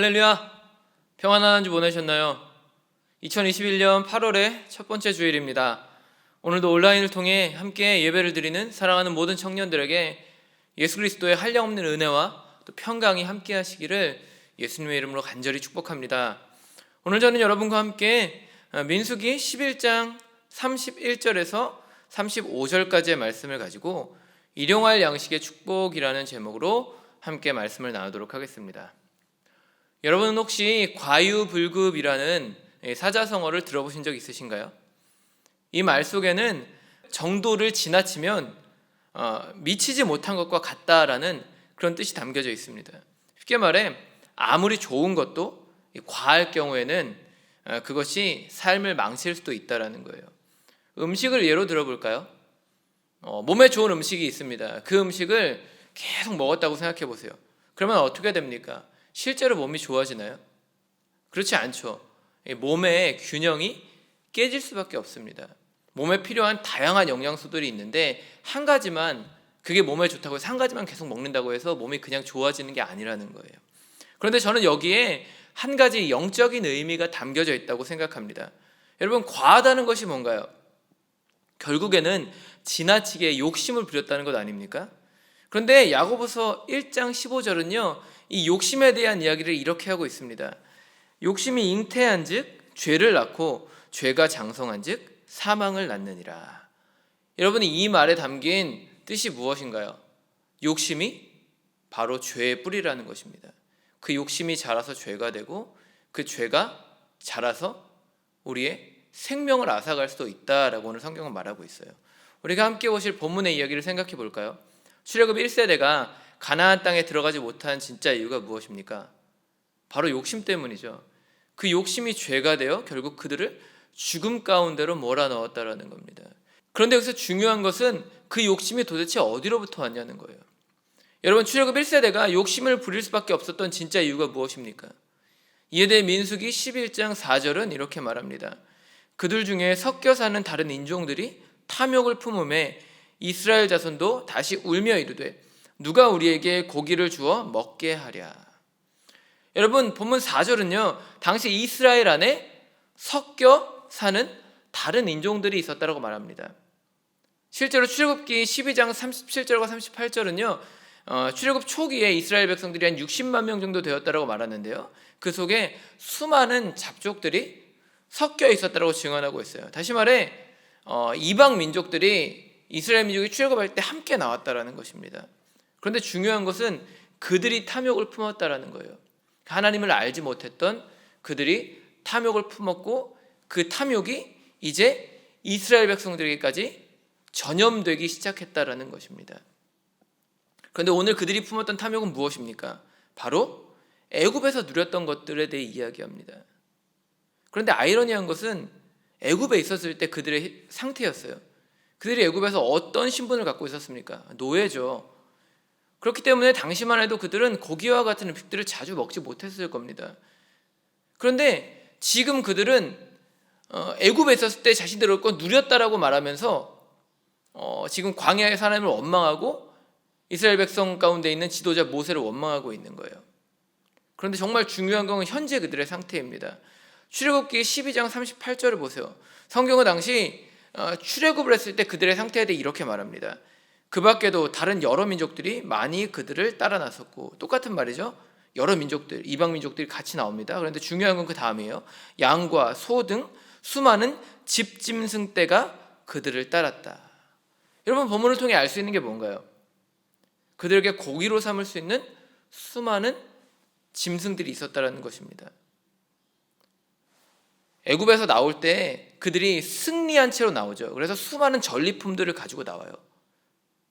할렐루야! 평안한 한주 보내셨나요? 2021년 8월의 첫 번째 주일입니다. 오늘도 온라인을 통해 함께 예배를 드리는 사랑하는 모든 청년들에게 예수 그리스도의 한량없는 은혜와 또 평강이 함께 하시기를 예수님의 이름으로 간절히 축복합니다. 오늘 저는 여러분과 함께 민수기 11장 31절에서 35절까지의 말씀을 가지고 일용할 양식의 축복이라는 제목으로 함께 말씀을 나누도록 하겠습니다. 여러분 혹시 과유불급이라는 사자성어를 들어보신 적 있으신가요? 이 말 속에는 정도를 지나치면 어, 미치지 못한 것과 같다라는 그런 뜻이 담겨져 있습니다. 쉽게 말해 아무리 좋은 것도 과할 경우에는 어, 그것이 삶을 망칠 수도 있다라는 거예요. 음식을 예로 들어볼까요? 어, 몸에 좋은 음식이 있습니다. 그 음식을 계속 먹었다고 생각해 보세요. 그러면 어떻게 됩니까? 실제로 몸이 좋아지나요? 그렇지 않죠. 몸의 균형이 깨질 수밖에 없습니다. 몸에 필요한 다양한 영양소들이 있는데 한 가지만 그게 몸에 좋다고 해서 한 가지만 계속 먹는다고 해서 몸이 그냥 좋아지는 게 아니라는 거예요. 그런데 저는 여기에 한 가지 영적인 의미가 담겨져 있다고 생각합니다. 여러분 과하다는 것이 뭔가요? 결국에는 지나치게 욕심을 부렸다는 것 아닙니까? 그런데 야고보서 1장 15절은요. 이 욕심에 대한 이야기를 이렇게 하고 있습니다. 욕심이 잉태한즉 죄를 낳고 죄가 장성한즉 사망을 낳느니라. 여러분이 이 말에 담긴 뜻이 무엇인가요? 욕심이 바로 죄의 뿌리라는 것입니다. 그 욕심이 자라서 죄가 되고 그 죄가 자라서 우리의 생명을 앗아갈 수도 있다라고 오늘 성경은 말하고 있어요. 우리가 함께 보실 본문의 이야기를 생각해 볼까요? 출애굽 1세대가 가나안 땅에 들어가지 못한 진짜 이유가 무엇입니까? 바로 욕심 때문이죠. 그 욕심이 죄가 되어 결국 그들을 죽음 가운데로 몰아넣었다라는 겁니다. 그런데 여기서 중요한 것은 그 욕심이 도대체 어디로부터 왔냐는 거예요. 여러분 출애굽 1세대가 욕심을 부릴 수밖에 없었던 진짜 이유가 무엇입니까? 이에 대해 민수기 11장 4절은 이렇게 말합니다. 그들 중에 섞여 사는 다른 인종들이 탐욕을 품음에 이스라엘 자손도 다시 울며 이르되 누가 우리에게 고기를 주어 먹게 하랴. 여러분 본문 4절은요. 당시 이스라엘 안에 섞여 사는 다른 인종들이 있었다고 말합니다. 실제로 출애굽기 12장 37절과 38절은요. 어, 출애굽 초기에 이스라엘 백성들이 한 60만 명 정도 되었다고 말하는데요. 그 속에 수많은 잡족들이 섞여 있었다고 증언하고 있어요. 다시 말해 어, 이방 민족들이 이스라엘 민족이 출애굽할 때 함께 나왔다라는 것입니다. 그런데 중요한 것은 그들이 탐욕을 품었다라는 거예요. 하나님을 알지 못했던 그들이 탐욕을 품었고 그 탐욕이 이제 이스라엘 백성들에게까지 전염되기 시작했다라는 것입니다. 그런데 오늘 그들이 품었던 탐욕은 무엇입니까? 바로 애굽에서 누렸던 것들에 대해 이야기합니다. 그런데 아이러니한 것은 애굽에 있었을 때 그들의 상태였어요. 그들이 애굽에서 어떤 신분을 갖고 있었습니까? 노예죠. 그렇기 때문에 당시만 해도 그들은 고기와 같은 음식들을 자주 먹지 못했을 겁니다. 그런데 지금 그들은 어, 애굽에 있었을 때 자신들을 얻고 누렸다라고 말하면서 어, 지금 광야의 사람을 원망하고 이스라엘 백성 가운데 있는 지도자 모세를 원망하고 있는 거예요. 그런데 정말 중요한 건 현재 그들의 상태입니다. 출애굽기 12장 38절을 보세요. 성경은 당시 어, 출애굽을 했을 때 그들의 상태에 대해 이렇게 말합니다. 그 밖에도 다른 여러 민족들이 많이 그들을 따라 나섰고 똑같은 말이죠. 여러 민족들, 이방 민족들이 같이 나옵니다. 그런데 중요한 건 그 다음이에요. 양과 소 등 수많은 집짐승 떼가 그들을 따랐다. 여러분 본문을 통해 알 수 있는 게 뭔가요? 그들에게 고기로 삼을 수 있는 수많은 짐승들이 있었다라는 것입니다. 애굽에서 나올 때 그들이 승리한 채로 나오죠. 그래서 수많은 전리품들을 가지고 나와요.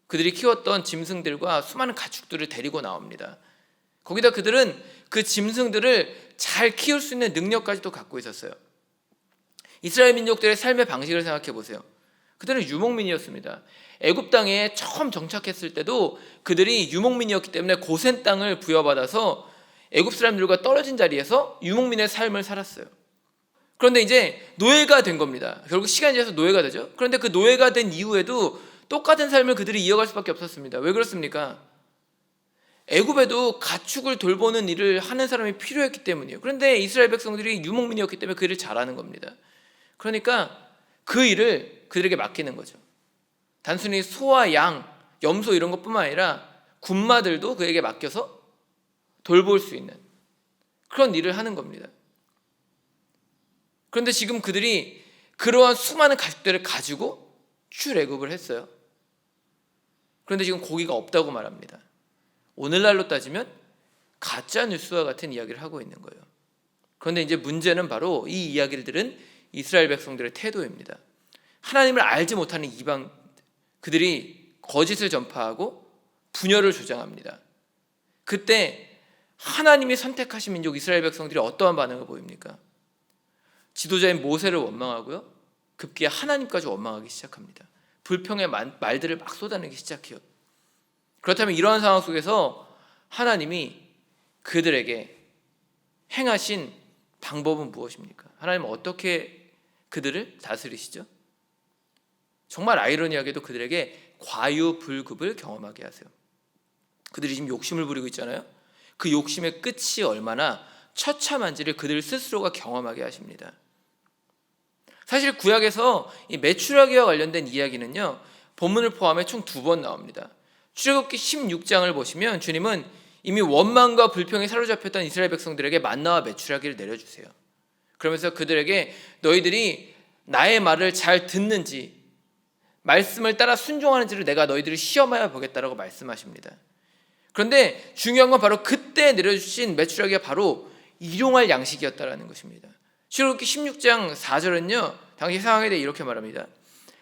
그들이 키웠던 짐승들과 수많은 가축들을 데리고 나옵니다. 거기다 그들은 그 짐승들을 잘 키울 수 있는 능력까지도 갖고 있었어요. 이스라엘 민족들의 삶의 방식을 생각해 보세요. 그들은 유목민이었습니다. 애굽 땅에 처음 정착했을 때도 그들이 유목민이었기 때문에 고센 땅을 부여받아서 애굽 사람들과 떨어진 자리에서 유목민의 삶을 살았어요. 그런데 이제 노예가 된 겁니다. 결국 시간이 지나서 노예가 되죠. 그런데 그 노예가 된 이후에도 똑같은 삶을 그들이 이어갈 수밖에 없었습니다. 왜 그렇습니까? 애굽에도 가축을 돌보는 일을 하는 사람이 필요했기 때문이에요. 그런데 이스라엘 백성들이 유목민이었기 때문에 그 일을 잘하는 겁니다. 그러니까 그 일을 그들에게 맡기는 거죠. 단순히 소와 양, 염소 이런 것뿐만 아니라 군마들도 그에게 맡겨서 돌볼 수 있는 그런 일을 하는 겁니다. 그런데 지금 그들이 그러한 수많은 가축들을 가지고 출애굽을 했어요. 그런데 지금 고기가 없다고 말합니다. 오늘날로 따지면 가짜 뉴스와 같은 이야기를 하고 있는 거예요. 그런데 이제 문제는 바로 이 이야기를 들은 이스라엘 백성들의 태도입니다. 하나님을 알지 못하는 이방 그들이 거짓을 전파하고 분열을 주장합니다. 그때 하나님이 선택하신 민족 이스라엘 백성들이 어떠한 반응을 보입니까? 지도자인 모세를 원망하고요. 급기야 하나님까지 원망하기 시작합니다. 불평의 말들을 막 쏟아내기 시작해요. 그렇다면 이러한 상황 속에서 하나님이 그들에게 행하신 방법은 무엇입니까? 하나님은 어떻게 그들을 다스리시죠? 정말 아이러니하게도 그들에게 과유불급을 경험하게 하세요. 그들이 지금 욕심을 부리고 있잖아요. 그 욕심의 끝이 얼마나 처참한지를 그들 스스로가 경험하게 하십니다. 사실 구약에서 이 매출하기와 관련된 이야기는요. 본문을 포함해 총 두 번 나옵니다. 출애굽기 16장을 보시면 주님은 이미 원망과 불평에 사로잡혔던 이스라엘 백성들에게 만나와 매출하기를 내려주세요. 그러면서 그들에게 너희들이 나의 말을 잘 듣는지 말씀을 따라 순종하는지를 내가 너희들을 시험하여 보겠다라고 말씀하십니다. 그런데 중요한 건 바로 그때 내려주신 매출하기가 바로 일용할 양식이었다라는 것입니다. 출애굽기 16장 4절은요. 당시 상황에 대해 이렇게 말합니다.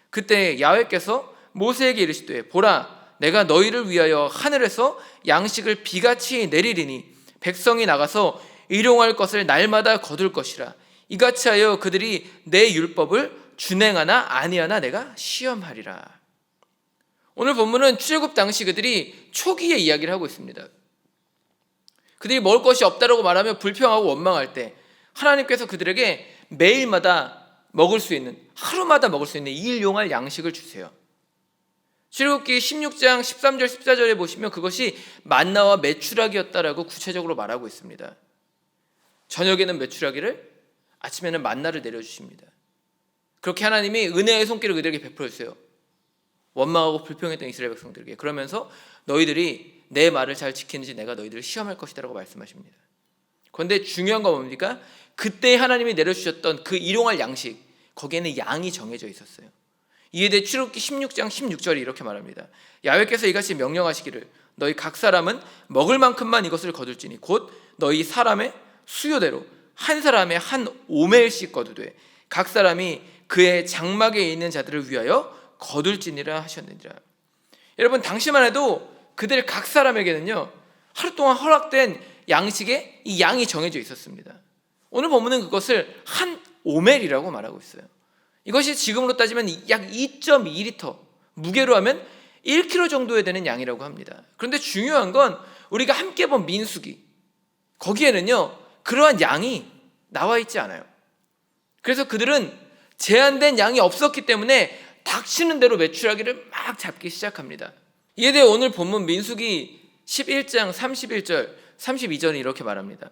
그때 야훼께서 모세에게 이르시되 보라 내가 너희를 위하여 하늘에서 양식을 비같이 내리리니 백성이 나가서 일용할 것을 날마다 거둘 것이라 이같이 하여 그들이 내 율법을 준행하나 아니하나 내가 시험하리라. 오늘 본문은 출애굽 당시 그들이 초기의 이야기를 하고 있습니다. 그들이 먹을 것이 없다라고 말하며 불평하고 원망할 때 하나님께서 그들에게 매일마다 먹을 수 있는 하루마다 먹을 수 있는 일용할 양식을 주세요. 출애굽기 16장 13절 14절에 보시면 그것이 만나와 메추라기였다라고 구체적으로 말하고 있습니다. 저녁에는 메추라기를 아침에는 만나를 내려 주십니다. 그렇게 하나님이 은혜의 손길을 그들에게 베풀어 주세요. 원망하고 불평했던 이스라엘 백성들에게 그러면서 너희들이 내 말을 잘 지키는지 내가 너희들을 시험할 것이다라고 말씀하십니다. 그런데 중요한 건 뭡니까? 그때 하나님이 내려주셨던 그 일용할 양식 거기에는 양이 정해져 있었어요. 이에 대해 출애굽기 16장 16절이 이렇게 말합니다. 야훼께서 이같이 명령하시기를 너희 각 사람은 먹을 만큼만 이것을 거둘지니 곧 너희 사람의 수요대로 한 사람에 한 오멜씩 거두되 각 사람이 그의 장막에 있는 자들을 위하여 거둘지니라 하셨느니라. 여러분 당시만 해도 그들 각 사람에게는요 하루 동안 허락된 양식에 이 양이 정해져 있었습니다. 오늘 본문은 그것을 한 오멜이라고 말하고 있어요. 이것이 지금으로 따지면 약 2.2리터, 무게로 하면 1kg 정도에 되는 양이라고 합니다. 그런데 중요한 건 우리가 함께 본 민수기, 거기에는요, 그러한 양이 나와 있지 않아요. 그래서 그들은 제한된 양이 없었기 때문에 닥치는 대로 매출하기를 막 잡기 시작합니다. 이에 대해 오늘 본문 민수기 11장 31절, 32절이 이렇게 말합니다.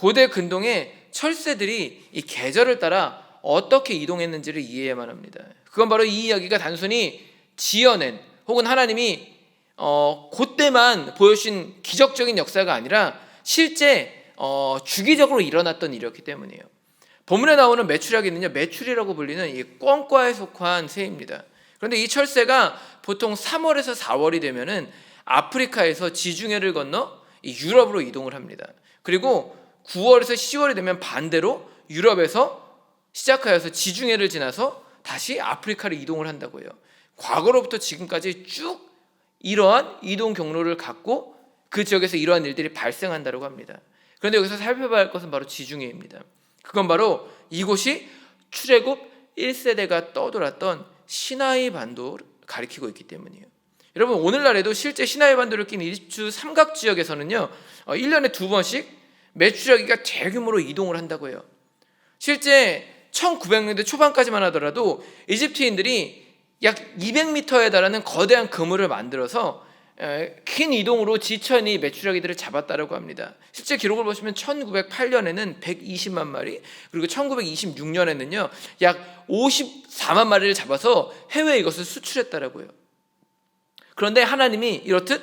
고대 근동의 철새들이 이 계절을 따라 어떻게 이동했는지를 이해해야만 합니다. 그건 바로 이 이야기가 단순히 지어낸 혹은 하나님이 어, 그때만 보여주신 기적적인 역사가 아니라 실제 어, 주기적으로 일어났던 일이었기 때문이에요. 본문에 나오는 매출하기는요, 매출이라고 불리는 이 꿩과에 속한 새입니다. 그런데 이 철새가 보통 3월에서 4월이 되면은 아프리카에서 지중해를 건너 유럽으로 이동을 합니다. 그리고 9월에서 10월이 되면 반대로 유럽에서 시작하여서 지중해를 지나서 다시 아프리카를 이동을 한다고 해요. 과거로부터 지금까지 쭉 이러한 이동 경로를 갖고 그 지역에서 이러한 일들이 발생한다고 합니다. 그런데 여기서 살펴봐야 할 것은 바로 지중해입니다. 그건 바로 이곳이 출애굽 1세대가 떠돌았던 시나이 반도를 가리키고 있기 때문이에요. 여러분 오늘날에도 실제 시나이 반도를 낀 이집트 삼각 지역에서는요. 어, 1년에 두 번씩 매출하기가 대규모로 이동을 한다고 해요. 실제 1900년대 초반까지만 하더라도 이집트인들이 약 200m에 달하는 거대한 그물을 만들어서 에, 긴 이동으로 지천이 메추라기들을 잡았다라고 합니다. 실제 기록을 보시면 1908년에는 120만 마리, 그리고 1926년에는요 약 54만 마리를 잡아서 해외에 이것을 수출했다라고 해요. 그런데 하나님이 이렇듯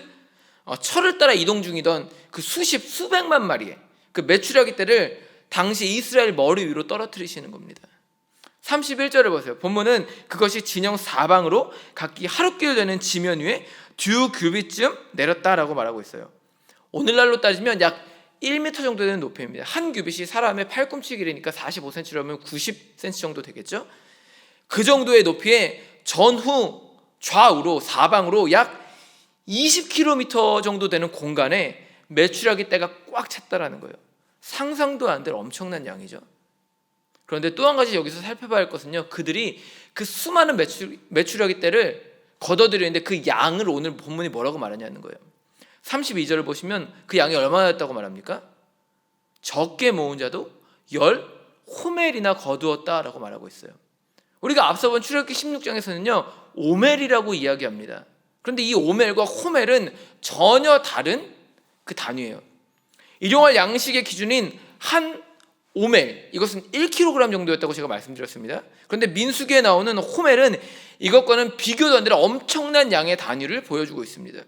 어, 철을 따라 이동 중이던 그 수십 수백만 마리의 그 메추라기 떼를 당시 이스라엘 머리 위로 떨어뜨리시는 겁니다. 31절을 보세요. 본문은 그것이 진영 사방으로 각기 하루길 되는 지면 위에 두 규빗쯤 내렸다라고 말하고 있어요. 오늘날로 따지면 약 1m 정도 되는 높이입니다. 한 규빗이 사람의 팔꿈치 길이니까 45cm라면 90cm 정도 되겠죠? 그 정도의 높이에 전후 좌우로 사방으로 약 20km 정도 되는 공간에 메추라기 떼가 꽉 찼다라는 거예요. 상상도 안 될 엄청난 양이죠. 그런데 또 한 가지 여기서 살펴봐야 할 것은요. 그들이 그 수많은 매출, 매출하기 때를 걷어들이는데 그 양을 오늘 본문이 뭐라고 말하냐는 거예요. 32절을 보시면 그 양이 얼마나였다고 말합니까? 적게 모은 자도 열 호멜이나 거두었다라고 말하고 있어요. 우리가 앞서 본 출애굽기 16장에서는요. 오멜이라고 이야기합니다. 그런데 이 오멜과 호멜은 전혀 다른 그 단위예요. 일용할 양식의 기준인 한 오멜 이것은 1kg 정도였다고 제가 말씀드렸습니다. 그런데 민수기에 나오는 호멜은 이것과는 비교도 안 되는 엄청난 양의 단위를 보여주고 있습니다.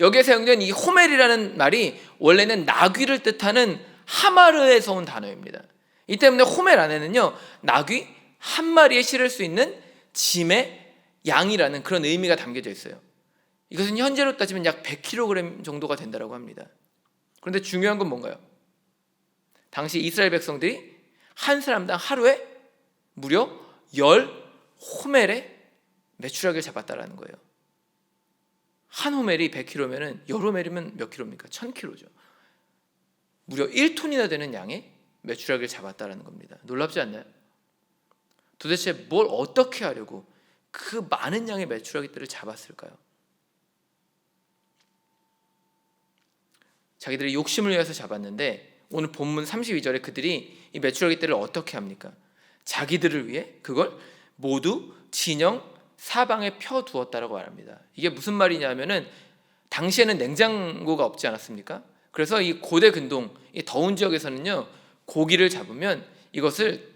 여기에 사용된 이 호멜이라는 말이 원래는 나귀를 뜻하는 하마르에서 온 단어입니다. 이 때문에 호멜 안에는요 나귀 한 마리에 실을 수 있는 짐의 양이라는 그런 의미가 담겨져 있어요. 이것은 현재로 따지면 약 100kg 정도가 된다고 합니다. 그런데 중요한 건 뭔가요? 당시 이스라엘 백성들이 한 사람당 하루에 무려 열 호멜의 매출하기를 잡았다라는 거예요. 한 호멜이 100kg면은 열 호멜이면 몇 킬로입니까? 1000kg죠. 무려 1톤이나 되는 양의 매출하기를 잡았다라는 겁니다. 놀랍지 않나요? 도대체 뭘 어떻게 하려고 그 많은 양의 매출하기들을 잡았을까요? 자기들의 욕심을 위해서 잡았는데 오늘 본문 32절에 그들이 이 매출하기 때를 어떻게 합니까? 자기들을 위해 그걸 모두 진영 사방에 펴 두었다라고 말합니다. 이게 무슨 말이냐면은 당시에는 냉장고가 없지 않았습니까? 그래서 이 고대 근동, 이 더운 지역에서는요 고기를 잡으면 이것을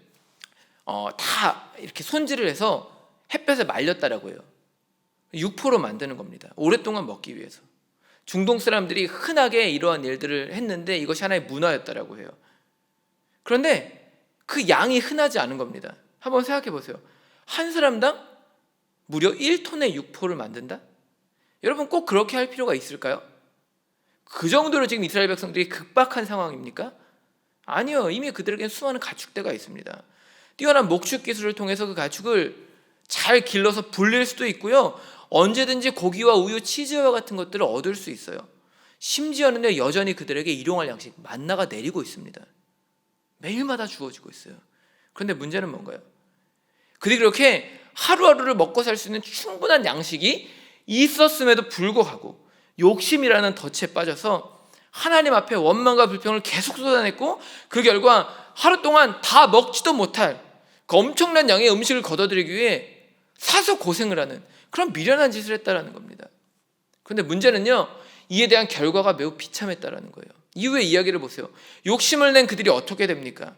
어, 다 이렇게 손질을 해서 햇볕에 말렸다라고 해요. 육포로 만드는 겁니다. 오랫동안 먹기 위해서. 중동 사람들이 흔하게 이러한 일들을 했는데 이것이 하나의 문화였다라고 해요. 그런데 그 양이 흔하지 않은 겁니다. 한번 생각해 보세요. 한 사람당 무려 1톤의 육포를 만든다? 여러분 꼭 그렇게 할 필요가 있을까요? 그 정도로 지금 이스라엘 백성들이 극박한 상황입니까? 아니요. 이미 그들에게는 수많은 가축대가 있습니다. 뛰어난 목축 기술을 통해서 그 가축을 잘 길러서 불릴 수도 있고요. 언제든지 고기와 우유, 치즈와 같은 것들을 얻을 수 있어요. 심지어는 여전히 그들에게 일용할 양식 만나가 내리고 있습니다. 매일마다 주어지고 있어요. 그런데 문제는 뭔가요? 그들이 그렇게 하루하루를 먹고 살 수 있는 충분한 양식이 있었음에도 불구하고 욕심이라는 덫에 빠져서 하나님 앞에 원망과 불평을 계속 쏟아냈고 그 결과 하루 동안 다 먹지도 못할 그 엄청난 양의 음식을 걷어들이기 위해 사서 고생을 하는 그런 미련한 짓을 했다라는 겁니다. 그런데 문제는요. 이에 대한 결과가 매우 비참했다라는 거예요. 이후의 이야기를 보세요. 욕심을 낸 그들이 어떻게 됩니까?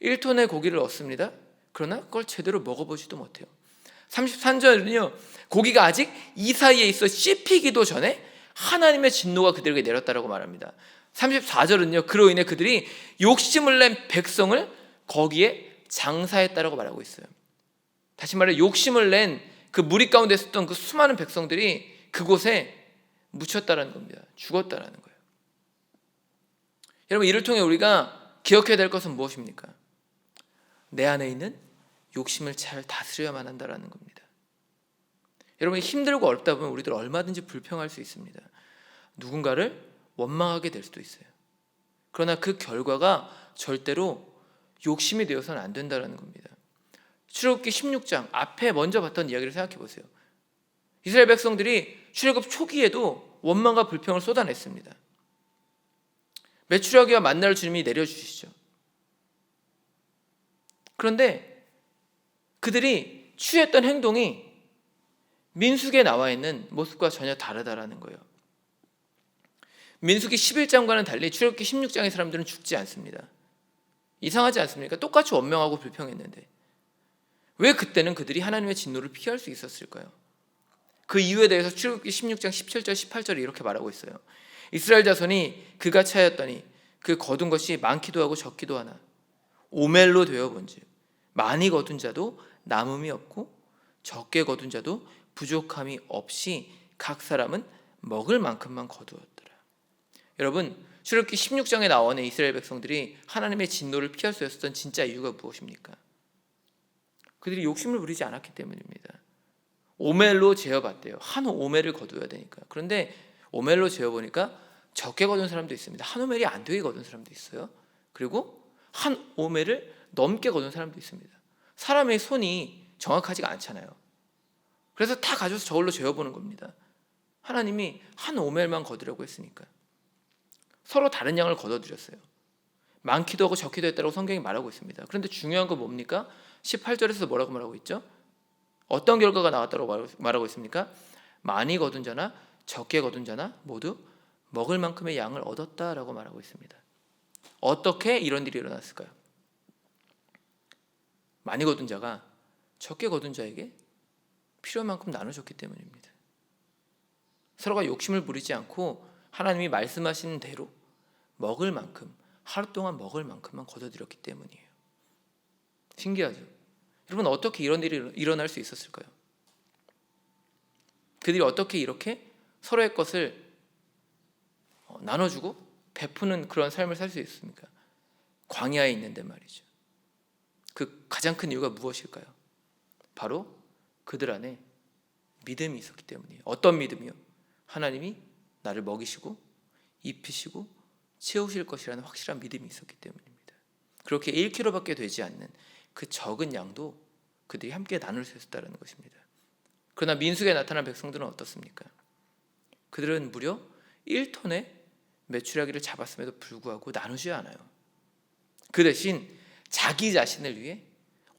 1톤의 고기를 얻습니다. 그러나 그걸 제대로 먹어보지도 못해요. 33절은요. 고기가 아직 이 사이에 있어 씹히기도 전에 하나님의 진노가 그들에게 내렸다라고 말합니다. 34절은요. 그로 인해 그들이 욕심을 낸 백성을 거기에 장사했다라고 말하고 있어요. 다시 말해 욕심을 낸 그 무리 가운데 있었던 그 수많은 백성들이 그곳에 묻혔다라는 겁니다. 죽었다라는 거예요. 여러분 이를 통해 우리가 기억해야 될 것은 무엇입니까? 내 안에 있는 욕심을 잘 다스려야만 한다라는 겁니다. 여러분 힘들고 어렵다 보면 우리들 얼마든지 불평할 수 있습니다. 누군가를 원망하게 될 수도 있어요. 그러나 그 결과가 절대로 욕심이 되어서는 안 된다는 겁니다. 출애굽기 16장 앞에 먼저 봤던 이야기를 생각해 보세요. 이스라엘 백성들이 출애굽 초기에도 원망과 불평을 쏟아냈습니다. 매출하기와 만날 주님이 내려주시죠. 그런데 그들이 취했던 행동이 민숙에 나와 있는 모습과 전혀 다르다라는 거예요. 민숙이 11장과는 달리 출애굽기 16장의 사람들은 죽지 않습니다. 이상하지 않습니까? 똑같이 원명하고 불평했는데 왜 그때는 그들이 하나님의 진노를 피할 수 있었을까요? 그 이유에 대해서 출애굽기 16장 17절 18절에 이렇게 말하고 있어요. 이스라엘 자손이 그가 차였더니 그 거둔 것이 많기도 하고 적기도 하나 오멜로 되어 본즉 많이 거둔 자도 남음이 없고 적게 거둔 자도 부족함이 없이 각 사람은 먹을 만큼만 거두었더라. 여러분 출애굽기 16장에 나오는 이스라엘 백성들이 하나님의 진노를 피할 수 있었던 진짜 이유가 무엇입니까? 그들이 욕심을 부리지 않았기 때문입니다. 오멜로 재어봤대요. 한 오멜을 거둬야 되니까. 그런데 오멜로 재어보니까 적게 거둔 사람도 있습니다. 한 오멜이 안 되게 거둔 사람도 있어요. 그리고 한 오멜을 넘게 거둔 사람도 있습니다. 사람의 손이 정확하지가 않잖아요. 그래서 다 가져서 저울로 재어보는 겁니다. 하나님이 한 오멜만 거두라고 했으니까. 서로 다른 양을 거둬들였어요. 많기도 하고 적기도 했다고 성경이 말하고 있습니다. 그런데 중요한 건 뭡니까? 18절에서 뭐라고 말하고 있죠? 어떤 결과가 나왔다고 말하고 있습니까? 많이 거둔 자나 적게 거둔 자나 모두 먹을 만큼의 양을 얻었다라고 말하고 있습니다. 어떻게 이런 일이 일어났을까요? 많이 거둔 자가 적게 거둔 자에게 필요한 만큼 나눠줬기 때문입니다. 서로가 욕심을 부리지 않고 하나님이 말씀하시는 대로 먹을 만큼 하루 동안 먹을 만큼만 거둬들였기 때문이에요. 신기하죠? 여러분 어떻게 이런 일이 일어날 수 있었을까요? 그들이 어떻게 이렇게 서로의 것을 어, 나눠주고 베푸는 그런 삶을 살 수 있습니까? 광야에 있는데 말이죠. 그 가장 큰 이유가 무엇일까요? 바로 그들 안에 믿음이 있었기 때문이에요. 어떤 믿음이요? 하나님이 나를 먹이시고 입히시고 채우실 것이라는 확실한 믿음이 있었기 때문입니다. 그렇게 1kg밖에 되지 않는 그 적은 양도 그들이 함께 나눌 수 있었다는 것입니다. 그러나 민숙에 나타난 백성들은 어떻습니까? 그들은 무려 1톤의 매출하기를 잡았음에도 불구하고 나누지 않아요. 그 대신 자기 자신을 위해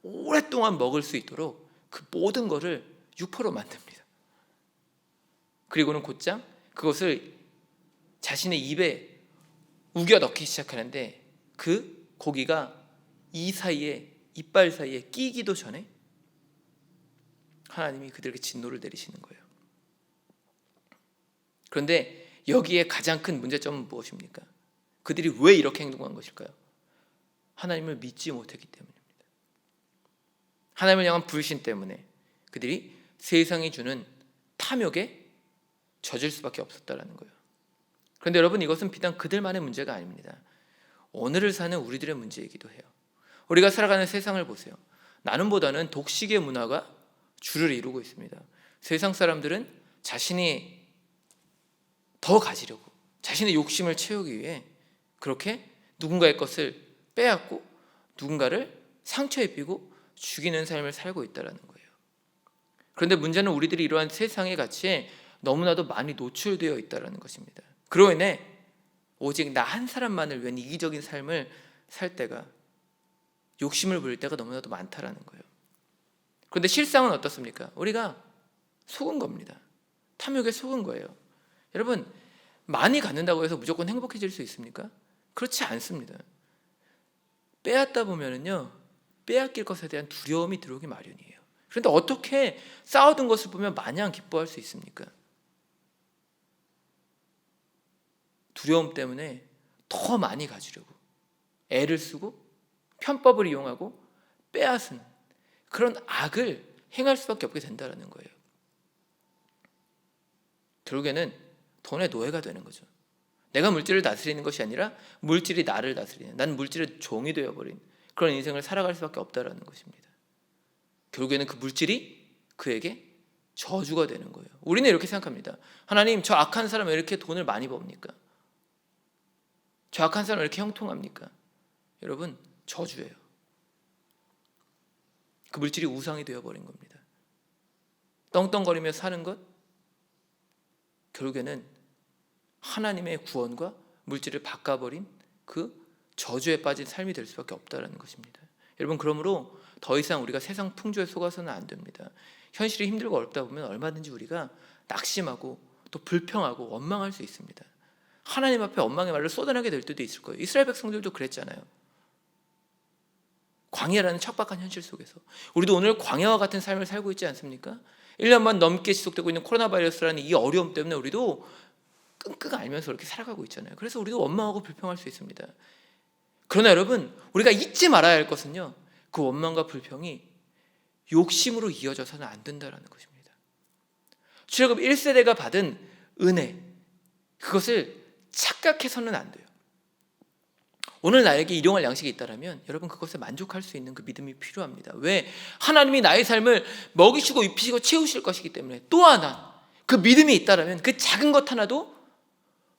오랫동안 먹을 수 있도록 그 모든 것을 육포로 만듭니다. 그리고는 곧장 그것을 자신의 입에 우겨 넣기 시작하는데 그 고기가 이 사이에 이빨 사이에 끼기도 전에 하나님이 그들에게 진노를 내리시는 거예요. 그런데 여기에 가장 큰 문제점은 무엇입니까? 그들이 왜 이렇게 행동한 것일까요? 하나님을 믿지 못했기 때문입니다. 하나님을 향한 불신 때문에 그들이 세상이 주는 탐욕에 젖을 수밖에 없었다라는 거예요. 그런데 여러분 이것은 비단 그들만의 문제가 아닙니다. 오늘을 사는 우리들의 문제이기도 해요. 우리가 살아가는 세상을 보세요. 나눔보다는 독식의 문화가 주를 이루고 있습니다. 세상 사람들은 자신이 더 가지려고 자신의 욕심을 채우기 위해 그렇게 누군가의 것을 빼앗고 누군가를 상처 입히고 죽이는 삶을 살고 있다라는 거예요. 그런데 문제는 우리들이 이러한 세상의 가치에 너무나도 많이 노출되어 있다라는 것입니다. 그로 인해 오직 나 한 사람만을 위한 이기적인 삶을 살 때가 욕심을 부릴 때가 너무나도 많다라는 거예요. 그런데 실상은 어떻습니까? 우리가 속은 겁니다. 탐욕에 속은 거예요. 여러분 많이 갖는다고 해서 무조건 행복해질 수 있습니까? 그렇지 않습니다. 빼앗다 보면은요 빼앗길 것에 대한 두려움이 들어오기 마련이에요. 그런데 어떻게 쌓아둔 것을 보면 마냥 기뻐할 수 있습니까? 두려움 때문에 더 많이 가지려고 애를 쓰고 편법을 이용하고 빼앗은 그런 악을 행할 수밖에 없게 된다는 거예요. 결국에는 돈의 노예가 되는 거죠. 내가 물질을 다스리는 것이 아니라 물질이 나를 다스리는, 난 물질의 종이 되어버린 그런 인생을 살아갈 수밖에 없다라는 것입니다. 결국에는 그 물질이 그에게 저주가 되는 거예요. 우리는 이렇게 생각합니다. 하나님, 저 악한 사람 왜 이렇게 돈을 많이 법니까? 저 악한 사람 왜 이렇게 형통합니까? 여러분, 저주예요. 그 물질이 우상이 되어버린 겁니다. 떵떵거리며 사는 것, 결국에는 하나님의 구원과 물질을 바꿔버린 그 저주에 빠진 삶이 될 수밖에 없다라는 것입니다. 여러분 그러므로 더 이상 우리가 세상 풍조에 속아서는 안 됩니다. 현실이 힘들고 어렵다 보면 얼마든지 우리가 낙심하고 또 불평하고 원망할 수 있습니다. 하나님 앞에 원망의 말을 쏟아내게 될 때도 있을 거예요. 이스라엘 백성들도 그랬잖아요. 광야라는 척박한 현실 속에서 우리도 오늘 광야와 같은 삶을 살고 있지 않습니까? 1년만 넘게 지속되고 있는 코로나 바이러스라는 이 어려움 때문에 우리도 끙끙 앓면서 이렇게 살아가고 있잖아요. 그래서 우리도 원망하고 불평할 수 있습니다. 그러나 여러분, 우리가 잊지 말아야 할 것은요. 그 원망과 불평이 욕심으로 이어져서는 안 된다라는 것입니다. 출애굽 1세대가 받은 은혜 그것을 착각해서는 안 돼요. 오늘 나에게 일용할 양식이 있다라면 여러분 그것에 만족할 수 있는 그 믿음이 필요합니다. 왜? 하나님이 나의 삶을 먹이시고 입히시고 채우실 것이기 때문에 또 하나 그 믿음이 있다라면 그 작은 것 하나도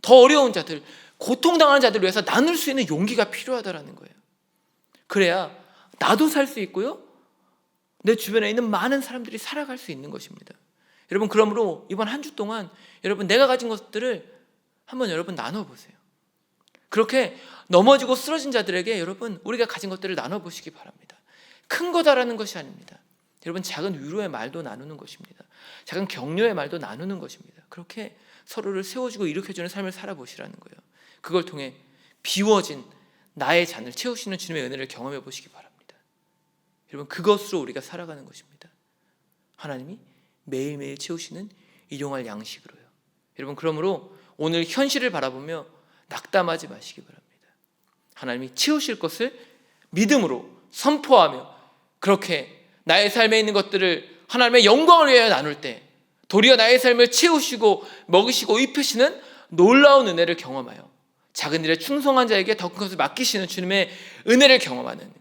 더 어려운 자들, 고통당하는 자들을 위해서 나눌 수 있는 용기가 필요하다라는 거예요. 그래야 나도 살 수 있고요. 내 주변에 있는 많은 사람들이 살아갈 수 있는 것입니다. 여러분 그러므로 이번 한 주 동안 여러분 내가 가진 것들을 한번 여러분 나눠 보세요. 그렇게 넘어지고 쓰러진 자들에게 여러분 우리가 가진 것들을 나눠 보시기 바랍니다. 큰 거다라는 것이 아닙니다. 여러분 작은 위로의 말도 나누는 것입니다. 작은 격려의 말도 나누는 것입니다. 그렇게 서로를 세워주고 일으켜주는 삶을 살아보시라는 거예요. 그걸 통해 비워진 나의 잔을 채우시는 주님의 은혜를 경험해 보시기 바랍니다. 여러분 그것으로 우리가 살아가는 것입니다. 하나님이 매일매일 채우시는 일용할 양식으로요. 여러분 그러므로 오늘 현실을 바라보며 낙담하지 마시기 바랍니다. 하나님이 채우실 것을 믿음으로 선포하며 그렇게 나의 삶에 있는 것들을 하나님의 영광을 위하여 나눌 때 도리어 나의 삶을 채우시고 먹이시고 입히시는 놀라운 은혜를 경험하여 작은 일에 충성한 자에게 더 큰 것을 맡기시는 주님의 은혜를 경험하는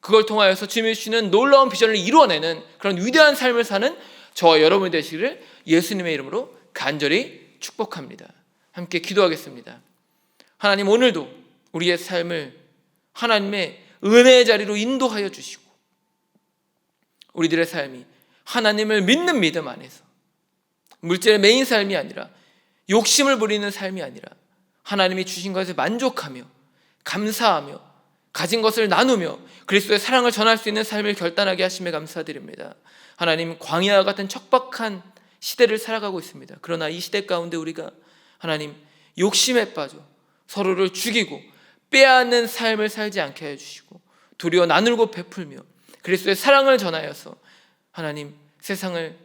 그걸 통하여서 주님이 주시는 놀라운 비전을 이루어내는 그런 위대한 삶을 사는 저와 여러분이 되시기를 예수님의 이름으로 간절히 축복합니다. 함께 기도하겠습니다. 하나님 오늘도 우리의 삶을 하나님의 은혜의 자리로 인도하여 주시고 우리들의 삶이 하나님을 믿는 믿음 안에서 물질의 메인 삶이 아니라 욕심을 부리는 삶이 아니라 하나님이 주신 것에 만족하며 감사하며 가진 것을 나누며 그리스도의 사랑을 전할 수 있는 삶을 결단하게 하심에 감사드립니다. 하나님 광야와 같은 척박한 시대를 살아가고 있습니다. 그러나 이 시대 가운데 우리가 하나님 욕심에 빠져 서로를 죽이고 빼앗는 삶을 살지 않게 해 주시고 도리어 나누고 베풀며 그리스도의 사랑을 전하여서 하나님 세상을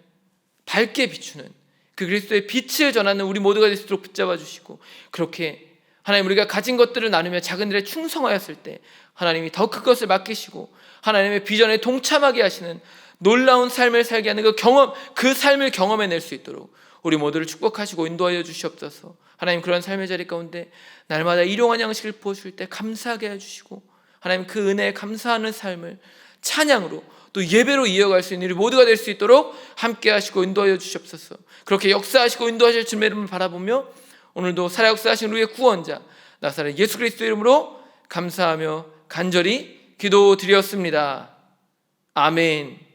밝게 비추는 그 그리스도의 빛을 전하는 우리 모두가 될 수 있도록 붙잡아 주시고 그렇게 하나님 우리가 가진 것들을 나누며 작은 일에 충성하였을 때 하나님이 더 큰 것을 맡기시고 하나님의 비전에 동참하게 하시는 놀라운 삶을 살게 하는 그 경험 그 삶을 경험해 낼 수 있도록 우리 모두를 축복하시고 인도하여 주시옵소서. 하나님 그런 삶의 자리 가운데 날마다 일용한 양식을 부어줄 때 감사하게 해주시고 하나님 그 은혜에 감사하는 삶을 찬양으로 또 예배로 이어갈 수 있는 우리 모두가 될 수 있도록 함께 하시고 인도하여 주시옵소서. 그렇게 역사하시고 인도하실 주님의 이름을 바라보며 오늘도 살아 역사하신 우리의 구원자 나사렛 예수 그리스도 이름으로 감사하며 간절히 기도드렸습니다. 아멘.